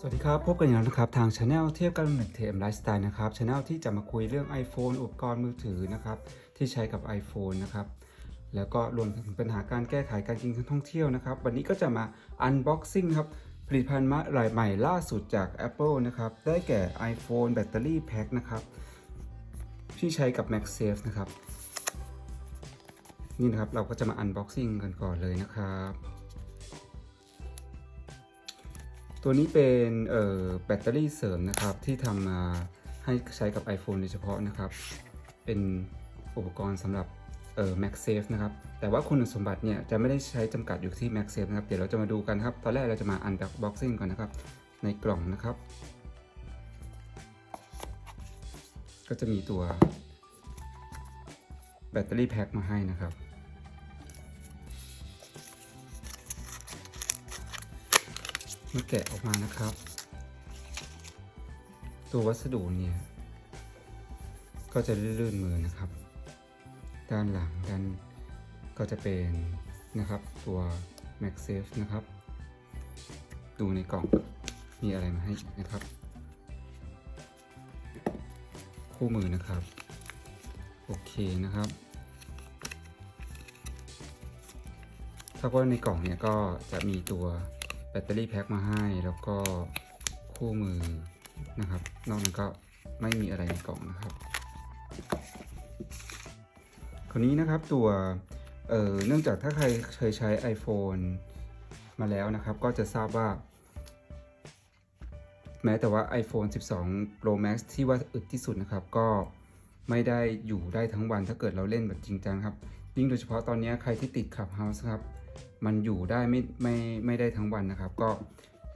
สวัสดีครับ พบกันอีกแล้วนะครับทางช anel เทียบกันหนึ่งเทมไลฟ์สไตล์นะครับช anel ที่จะมาคุยเรื่อง iPhone อุปกรณ์มือถือนะครับที่ใช้กับ iPhone นะครับแล้วก็รวมถึงปัญหาการแก้ไขการกินการท่องเที่ยวนะครับ วันนี้ก็จะมา unboxing ครับผลิตภัณฑ์ใหม่ล่าสุดจาก Apple นะครับได้แก่ iPhone Battery Pack นะครับที่ใช้กับ MagSafe นะครับนี่นะครับเราก็จะมา unboxing กันก่อนเลยนะครับ ตัวนี้เป็นแบตเตอรี่เสริมนะครับ ที่ทำมาให้ใช้กับ iPhone โดยเฉพาะนะครับ เป็นอุปกรณ์สำหรับเอ่อ MagSafe นะครับ แต่ว่าคุณสมบัติเนี่ยจะไม่ได้ใช้จำกัดอยู่ที่ MagSafe นะครับ เดี๋ยวเราจะมาดูกันครับ ตอนแรกเราจะมา unboxing ก่อนนะครับ ในกล่องนะครับ ก็จะมีตัวแบตเตอรี่แพ็คมาให้นะครับ มื่อแกะออกมานะครับ ตัววัสดุเนี่ย ก็จะลื่นมือนะครับ ด้านหลังด้านก็จะเป็นนะครับตัว MagSafe นะครับ ดูในกล่องมีอะไรมาให้นะครับ คู่มือนะครับ โอเคนะครับถ้าว่าในกล่องเนี่ยก็จะมีตัว แบตเตอรี่แพ็คมาให้แล้วก็คู่มือนะครับ นอกนั้นก็ไม่มีอะไรในกล่องนะครับ คราวนี้นะครับตัวเอ่อเนื่องจากถ้าใครเคยใช้ iPhone มาแล้วนะครับ ก็จะทราบว่า แม้แต่ว่า iPhone 12 Pro Max ที่ว่าอึดที่สุดนะครับ ก็ไม่ได้อยู่ได้ทั้งวันถ้าเกิดเราเล่นแบบจริงจังครับ ยิ่งโดยเฉพาะตอนนี้ใครที่ติด Clubhouse ครับ มันอยู่ได้ไม่ไม่ไม่ได้ทั้งวันนะครับ ก็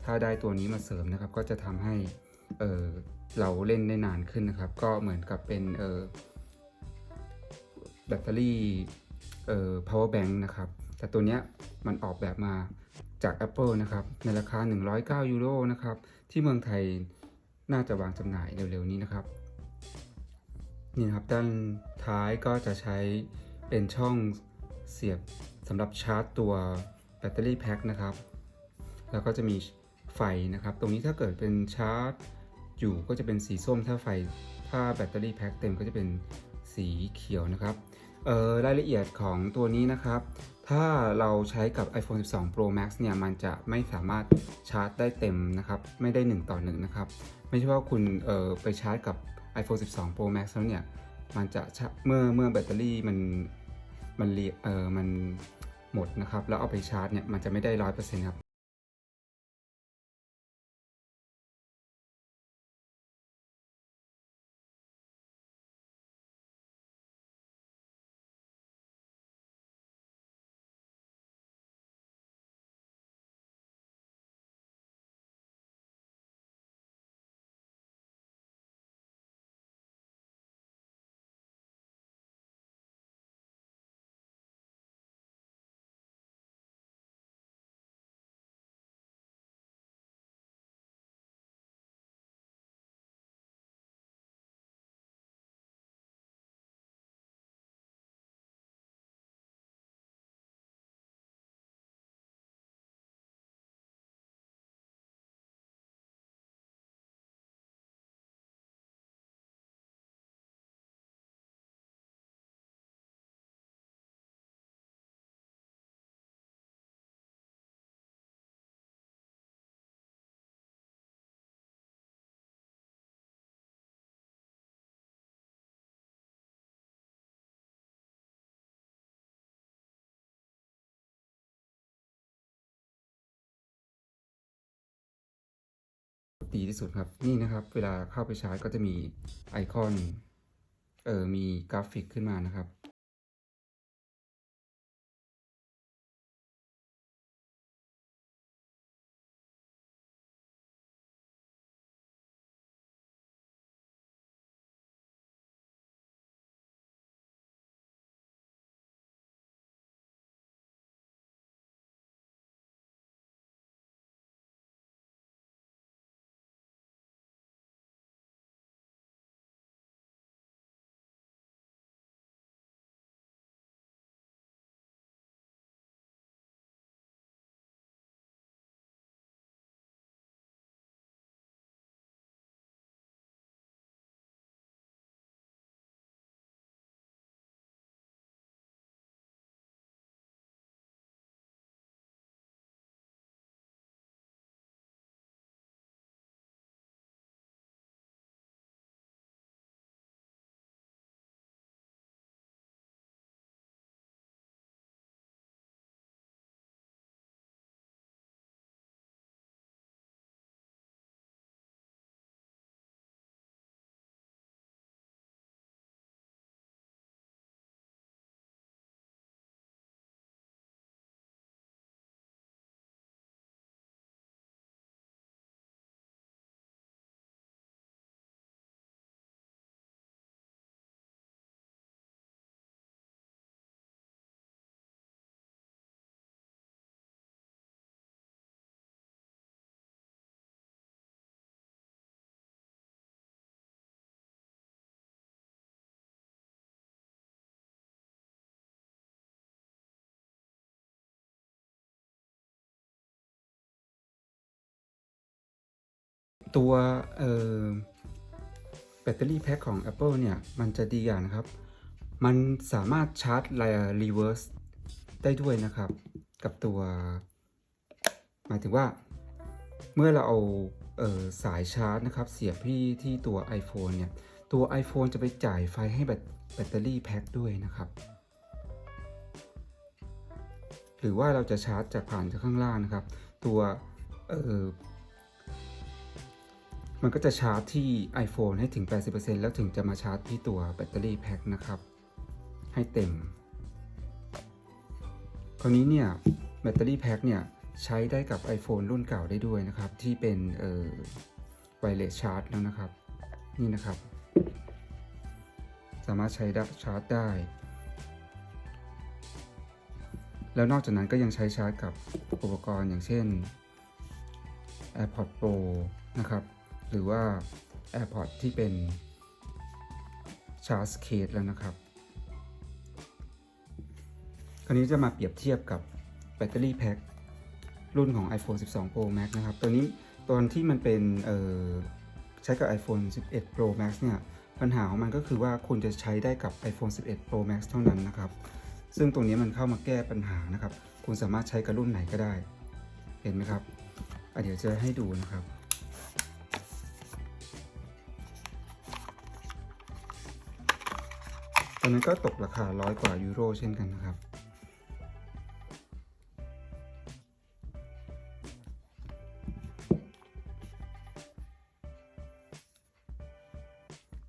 ถ้าได้ตัวนี้มาเสริมนะครับ ก็จะทำให้เออเราเล่นได้นานขึ้นนะครับ ก็เหมือนกับเป็นเออแบตเตอรี่เอ่อ power bank นะครับ แต่ตัวเนี้ยมันออกแบบมาจาก Apple นะครับ ในราคา 109 ยูโรนะครับ ที่เมืองไทยน่าจะวางจำหน่ายเร็วๆนี้นะครับ นี่ครับ ด้านท้ายก็จะใช้เป็นช่องเสียบำหรับชาร์จตัวแบตเตอรี่แพ็คนะครับ แล้วก็จะมีไฟนะครับ ตรงนี้ถ้าเกิดเป็นชาร์จอยู่ก็จะเป็นสีส้มถ้าไฟ ถ้าแบตเตอรี่แพ็คเต็มก็จะเป็นสีเขียวนะครับเอ่อรายละเอียดของตัวนี้นะครับ ถ้าเราใช้กับ iPhone 12 Pro Max เนี่ย มันจะไม่สามารถชาร์จได้เต็มนะครับ ไม่ได้ 1 ต่อ 1 นะครับ ไม่ใช่ว่าคุณเอ่อไปชาร์จกับ iPhone 12 Pro Max แล้วเนี่ย มันจะเมื่อเมื่อแบตเตอรี่มัน มันเรียเออมันหมดนะครับ แล้วเอาไปชาร์จเนี่ยมันจะไม่ได้ร้อยเปอร์เซ็นต์ครับ ดีที่สุดครับ นี่นะครับเวลาเข้าไปชาร์จก็จะมีไอคอนเออมีกราฟิกขึ้นมานะครับ ตัวแบตเตอรี่แพ็คของ Apple เนี่ย มันจะดีอย่างนะครับ มันสามารถชาร์จรีเวิร์สได้ด้วยนะครับ กับตัว หมายถึงว่า เมื่อเราเอาเออสายชาร์จนะครับ เสียบที่ที่ตัว iPhone เนี่ย ตัว iPhone จะไปจ่ายไฟให้แบตแบตเตอรี่แพ็คด้วยนะครับ หรือว่าเราจะชาร์จจากผ่านจากข้างล่างนะครับ ตัวเออ มันก็จะชาร์จที่ iPhone ให้ถึง 80%แล้วถึงจะมาชาร์จที่ตัวแบตเตอรี่แพ็คนะครับ ให้เต็ม คราวนี้เนี่ยแบตเตอรี่แพ็คเนี่ยใช้ได้กับ iPhone รุ่นเก่าได้ด้วยนะครับ ที่เป็นเอ่อไวเลสชาร์จแล้วนะครับ นี่นะครับ สามารถใช้ได้ชาร์จได้ แล้วนอกจากนั้นก็ยังใช้ชาร์จกับอุปกรณ์อย่างเช่น AirPods Pro นะครับ หรือว่า AirPods ที่เป็นชาร์จเคสแล้วนะครับคราวนี้จะมาเปรียบเทียบกับแบตเตอรี่แพ็ครุ่นของ iPhone 12 Pro Max นะครับ ตัวนี้ตอนที่มันเป็นใช้กับ iPhone 11 Pro Max เนี่ย ปัญหาของมันก็คือว่าคุณจะใช้ได้กับ iPhone 11 Pro Max เท่านั้นนะครับ ซึ่งตรงนี้มันเข้ามาแก้ปัญหานะครับ คุณสามารถใช้กับรุ่นไหนก็ได้ เห็นไหมครับเดี๋ยวจะให้ดูนะครับ ตอนนั้นก็ตกราคาร้อยกว่ายูโรเช่นกันนะครับ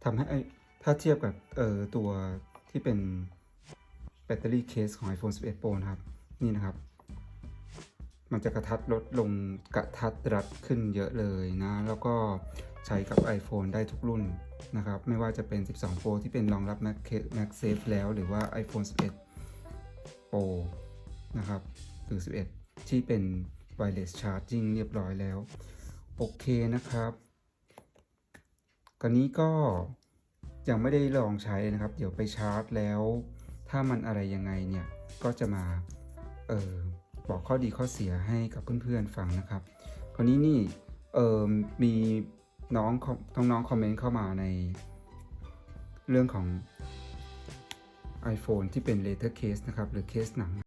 ทำให้ถ้าเทียบกับเอ่อตัวที่เป็นแบตเตอรี่เคสของ iPhone 11 Pro นะครับ นี่นะครับ มันจะกระทัดลดลงกระทัดรัดขึ้นเยอะเลยนะ แล้วก็ใช้กับ iPhone ได้ทุกรุ่นนะครับ ไม่ว่าจะเป็น 12 Pro ที่เป็นรองรับ Mac MagSafe แล้ว หรือว่า iPhone 11 Pro นะครับหรือ 11 ที่เป็น Wireless Charging เรียบร้อยแล้ว โอเคนะครับกรนี้ก็ยังไม่ได้ลองใช้นะครับ เดี๋ยวไปชาร์จแล้ว ถ้ามันอะไรยังไงเนี่ย ก็จะมา เออ บอกข้อดีข้อเสียให้กับเพื่อนๆฟังนะครับ คราวนี้นี่เออมีน้องน้องๆคอมเมนต์เข้ามาในเรื่องของ iPhone ที่เป็น Later Case นะครับ หรือเคสหนัง